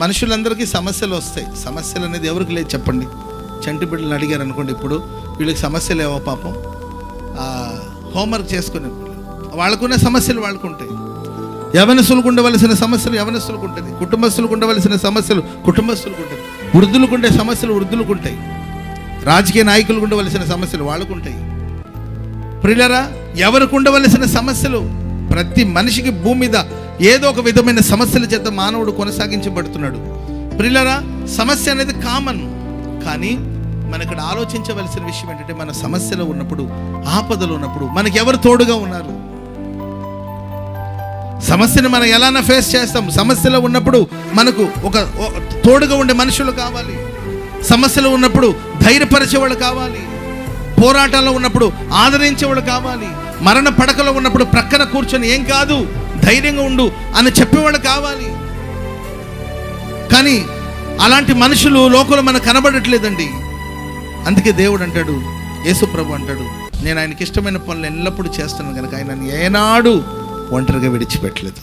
మనుషులందరికీ సమస్యలు వస్తాయి. సమస్యలు అనేది ఎవరికి లేదు చెప్పండి. చంటి బిడ్డలు అడిగారు అనుకోండి ఇప్పుడు. వీళ్ళకి సమస్యలు ఏవో పాపం. ఆ, హోంవర్క్ చేసుకునే వాళ్ళకున్న సమస్యలు వాళ్ళకు ఉంటాయి. యవనస్తులకు ఉండవలసిన సమస్యలు యవనస్తులకు ఉంటుంది కుటుంబస్తులకు ఉండవలసిన సమస్యలు కుటుంబస్తులకు ఉంటుంది వృద్ధులకు ఉండే సమస్యలు వృద్ధులకు ఉంటాయి. రాజకీయ నాయకులకు ఉండవలసిన సమస్యలు వాళ్ళకు ఉంటాయి. ప్రియులరా ఎవరికి ఉండవలసిన సమస్యలు? ప్రతి మనిషికి భూమి మీద ఏదో ఒక విధమైన సమస్యల చేత మానవుడు కొనసాగించబడుతున్నాడు. ప్రిల్లరా సమస్య అనేది కామన్. కానీ మనకు ఇక్కడ ఆలోచించవలసిన విషయం ఏంటంటే మన సమస్యలో ఉన్నప్పుడు ఆపదలు ఉన్నప్పుడు మనకి ఎవరు తోడుగా ఉన్నారు? సమస్యను మనం ఎలానా ఫేస్ చేస్తాం. సమస్యలో ఉన్నప్పుడు మనకు ఒక తోడుగా ఉండే మనుషులు కావాలి. సమస్యలో ఉన్నప్పుడు ధైర్యపరిచేవాళ్ళు కావాలి. పోరాటంలో ఉన్నప్పుడు ఆదరించేవాడు కావాలి. మరణ పడకలో ఉన్నప్పుడు ప్రక్కన కూర్చొని ఏం కాదు ధైర్యంగా ఉండు అని చెప్పేవాడు కావాలి. కానీ అలాంటి మనుషులు లోకంలో మనకు కనబడట్లేదండి. అందుకే దేవుడు అంటాడు యేసుప్రభు అంటాడు నేను ఆయనకి ఇష్టమైన పనులు ఎల్లప్పుడూ చేస్తాను కనుక ఆయన ఏనాడు ఒంటరిగా విడిచిపెట్టలేదు.